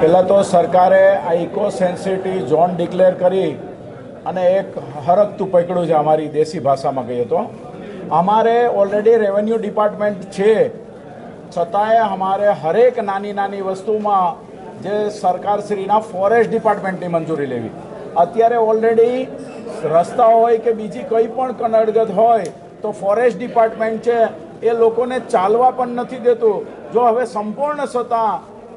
પહેલાં તો સરકારે આ ઇકો સેન્સિટિવ ઝોન ડિક્લેર કરી અને એક હરકતું પકડ્યું છે અમારી દેશી ભાષામાં કહીએ તો. અમારે ઓલરેડી રેવન્યુ ડિપાર્ટમેન્ટ છે. છતાંય અમારે હરેક નાની નાની વસ્તુમાં જે સરકારશ્રીના ફોરેસ્ટ ડિપાર્ટમેન્ટની મંજૂરી લેવી. અત્યારે ઓલરેડી રસ્તા હોય કે બીજી કંઈ પણ કનડગત હોય તો ફોરેસ્ટ ડિપાર્ટમેન્ટ છે એ લોકોને ચાલવા પણ નથી દેતું. જો હવે સંપૂર્ણ સત્તા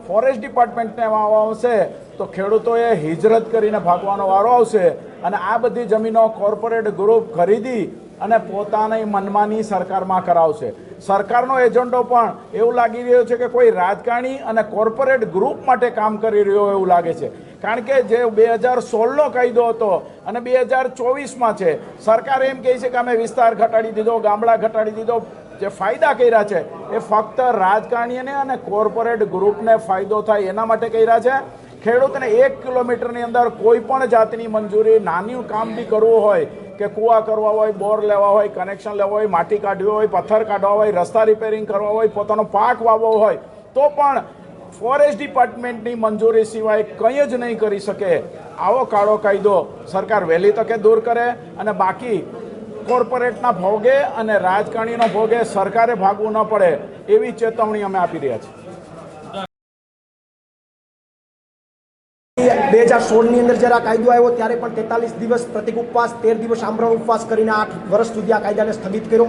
ફોરેસ્ટ ડિપાર્ટમેન્ટને આવશે, તો ખેડૂતોએ હિજરત કરીને ભાગવાનો વારો આવશે અને આ બધી જમીનો કોર્પોરેટ ગ્રુપ ખરીદી અને પોતાની મનમાની સરકારમાં કરાવશે. સરકારનો એજન્ડો પણ એવું લાગી રહ્યો છે કે કોઈ રાજકારણી અને કોર્પોરેટ ગ્રુપ માટે કામ કરી રહ્યો એવું લાગે છે. કારણ કે જે બે હજાર સોળનો કાયદો હતો અને બે હજાર ચોવીસમાં છે, સરકાર એમ કહે છે કે અમે વિસ્તાર ઘટાડી દીધો, ગામડા ઘટાડી દીધો જે ફાયદા કર્યા છે, એ ફક્ત રાજકારણીને અને કોર્પોરેટ ગ્રુપને ફાયદો થાય એના માટે કર્યા છે. ખેડૂતને એક કિલોમીટરની અંદર કોઈ પણ જાતની મંજૂરી, નાનું કામ બી કરવું હોય, કે કૂવા કરવા હોય, બોર લેવા હોય કનેક્શન લેવા હોય, માટી કાઢવી હોય, પથ્થર કાઢવા હોય, રસ્તા રિપેરિંગ કરવા હોય, પોતાનો પાક વાવવો હોય, તો પણ ફોરેસ્ટ ડિપાર્ટમેન્ટની મંજૂરી સિવાય કંઈ જ નહીં કરી શકે. આવો કાળો કાયદો સરકાર વહેલી તકે દૂર કરે અને બાકી કોર્પોરેટના ભોગે અને રાજકારણીનો ભોગે સરકારે ભાગવું ન પડે એવી ચેતવણી અમે આપી રહ્યા છીએ. બે હજાર સોળની અંદર જ્યારે આ કાયદો આવ્યો, ત્યારે પણ તેતાલીસ દિવસ પ્રતિક ઉપવાસ, તેર દિવસ આમરણ ઉપવાસ કરીને આઠ વર્ષ સુધી આ કાયદાને સ્થગિત કર્યો.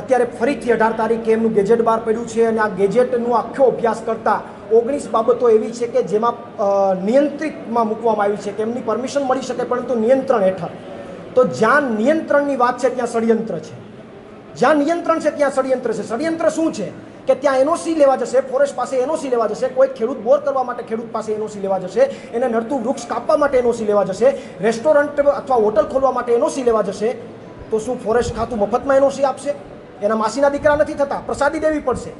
અત્યારે ફરીથી અઢાર તારીખે એમનું ગેજેટ બહાર પડ્યું છે અને આ ગેજેટનો આખો અભ્યાસ કરતાં ઓગણીસ બાબતો એવી છે કે જેમાં નિયંત્રિતમાં મૂકવામાં આવી છે કે એમની પરમિશન મળી શકે, પરંતુ નિયંત્રણ હેઠળ. તો જ્યાં નિયંત્રણની વાત છે, ત્યાં ષડયંત્ર છે. જ્યાં નિયંત્રણ છે, ત્યાં ષડયંત્ર છે. ષડયંત્ર શું છે? કે ત્યાં એનઓસી લેવા જશે, ફોરેસ્ટ પાસે એનઓસી લેવા જશે, કોઈ ખેડૂત બોર કરવા માટે ખેડૂત પાસે એનઓસી લેવા જશે, એને નડતું વૃક્ષ કાપવા માટે એનઓસી લેવા જશે, રેસ્ટોરન્ટ અથવા હોટલ ખોલવા માટે એનઓસી લેવા જશે, તો શું ફોરેસ્ટ ખાતું મફતમાં એનઓસી આપશે? એના માસીના દીકરા નથી થતા, પ્રસાદી દેવી પડશે.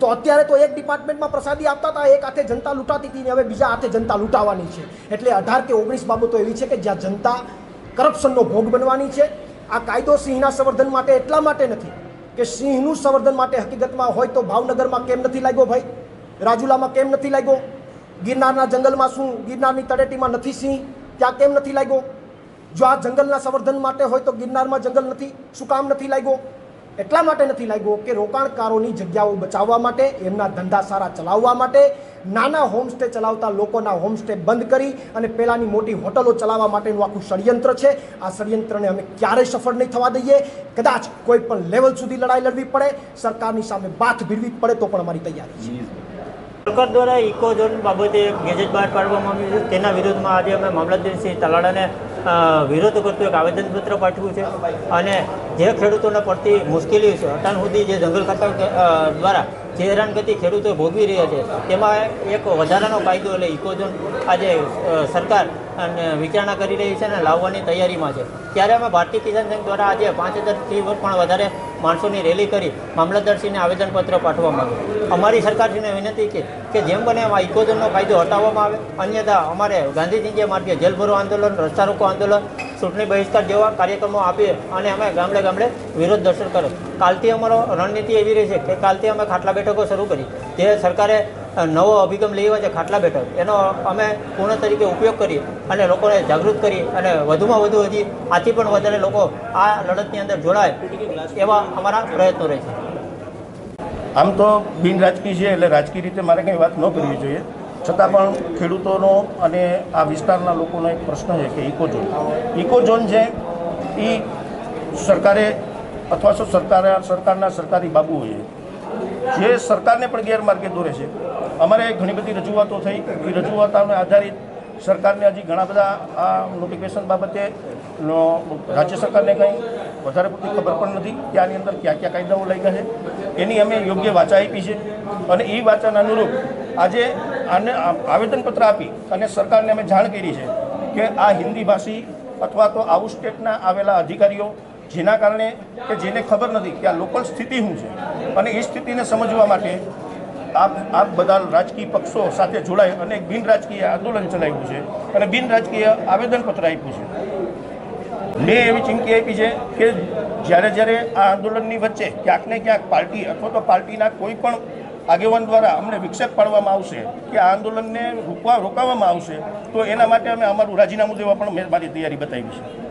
તો અત્યારે તો એક ડિપાર્ટમેન્ટમાં પ્રસાદી આપતા હતા, એક હાથે જનતા લૂંટાતી હતી ને હવે બીજા હાથે જનતા લૂંટાવાની છે. એટલે અઢાર કે ઓગણીસ બાબતો એવી છે કે જ્યાં જનતા કરપ્શનનો ભોગ બનવાની છે. આ કાયદો સિંહના સંવર્ધન માટે એટલા માટે નથી કે સિંહનું સંવર્ધન માટે હકીકતમાં હોય તો ભાવનગરમાં કેમ નથી લાગ્યો ભાઈ? રાજુલામાં કેમ નથી લાગ્યો? ગિરનારના જંગલમાં શું? ગિરનારની તળેટીમાં નથી સિંહ? ત્યાં કેમ નથી લાગ્યો? જો આ જંગલના સંવર્ધન માટે હોય તો ગિરનારમાં જંગલ નથી, શું કામ નથી લાગ્યો? એટલા માટે નથી લાગ્યો કે રોકાણકારોની જગ્યાઓ બચાવવા માટે એમના ધંધા સારા ચલાવવા માટે નાના હોમસ્ટે ચલાવતા લોકોના હોમસ્ટે બંધ કરી અને પહેલાંની મોટી હોટલો ચલાવવા માટેનું આખું ષડયંત્ર છે. આ ષડયંત્રને અમે ક્યારેય સફળ નહીં થવા દઈએ. કદાચ કોઈ પણ લેવલ સુધી લડાઈ લડવી પડે સરકારની સામે બાથ ભીડવી પડે તો પણ અમારી તૈયારી છે. સરકાર દ્વારા ઇકો ઝોન બાબતે ગેજેટ બહાર પાડવામાં આવ્યું છે. તેના વિરોધમાં આજે અમે મામલતદારશ્રી તલાડાને અ, વિરોધ કરતું એક આવેદનપત્ર પાઠવ્યું છે. અને જે ખેડૂતોને પડતી મુશ્કેલી છે, અટાણ સુધી જે જંગલ ખાતા દ્વારા જે હેરાનગતિ ખેડૂતો ભોગવી રહ્યા છે, તેમાં એક વધારાનો કાયદો એટલે ઇકોઝોન આજે સરકાર અને વિચારણા કરી રહી છે અને લાવવાની તૈયારીમાં છે. ત્યારે અમે ભારતીય કિસાન સંઘ દ્વારા આજે પાંચ હજારથી પણ વધારે માણસોની રેલી કરી મામલતદારશ્રીને આવેદનપત્ર પાઠવવા આવ્યું અમારી સરકારશ્રીને વિનંતી કે કે જેમ બને એમાં ઇકોઝોનનો કાયદો હટાવવામાં આવે. અન્યથા અમારે ગાંધીજી માર્ગે જેલભરો આંદોલન રસ્તા રોકો આંદોલન ચૂંટણી બહિષ્કાર જેવા કાર્યક્રમો આપીએ અને અમે ગામડે ગામડે વિરોધ દર્શન કરો. કાલથી અમારો રણનીતિ એવી રહી છે કે કાલથી અમે ખાટલા બેઠકો શરૂ કરી. જે સરકારે નવો અભિગમ લઈ છે ખાટલા બેઠક, એનો અમે પૂર્ણ તરીકે ઉપયોગ કરી અને લોકોને જાગૃત કરી અને વધુમાં વધુ હજી આથી પણ વધારે લોકો આ લડતની અંદર જોડાય એવા અમારા પ્રયત્નો રહે છે. આમ તો બિન રાજકીય છે એટલે રાજકીય રીતે મારે કંઈ વાત ન કરવી જોઈએ. છતાં પણ ખેડૂતોનો અને આ વિસ્તારના લોકોનો એક પ્રશ્ન છે કે ઇકોઝોન ઝોન. ઇકો ઝોન છે એ સરકારે અથવા તો સરકાર, સરકારના સરકારી બાબુઓએ જે સરકારને પણ ગેરમાર્ગે દોરે છે. અમારે ઘણી બધી રજૂઆતો થઈ. એ રજૂઆતોને આધારિત સરકારને હજી ઘણા બધા આ નોટિફિકેશન બાબતે રાજ્ય સરકારને કંઈ વધારે પૂરતી ખબર પણ નથી કે આની અંદર કયા કયા કાયદાઓ લઈ ગયા છે. એની અમે યોગ્ય વાચા આપી છે. અને એ વાચાના અનુરૂપ આજે આને આવેદનપત્ર આપી અને સરકારને અમે જાણ કરી છે કે આ હિન્દી ભાષી અથવા તો આઉટ સ્ટેટના આવેલા અધિકારીઓ જેના કારણે કે જેને ખબર નથી કે આ લોકલ સ્થિતિ શું છે અને એ સ્થિતિને સમજવા માટે આપ આપ બધા રાજકીય પક્ષો સાથે જોડાઈ અને એક બિન રાજકીય આંદોલન ચલાવ્યું છે અને બિન રાજકીય આવેદનપત્ર આપ્યું છે. મેં એવી ચીમકી આપી છે કે જ્યારે જ્યારે આ આંદોલનની વચ્ચે ક્યાંક ને ક્યાંક પાર્ટી અથવા તો પાર્ટીના કોઈ પણ આગેવાન દ્વારા અમને વિક્ષેપ પાડવામાં આવશે કે આ આંદોલનને રોકવા રોકાવામાં આવશે, તો એના માટે અમે અમારું રાજીનામું દેવા પણ મેં મારી તૈયારી બતાવી છે.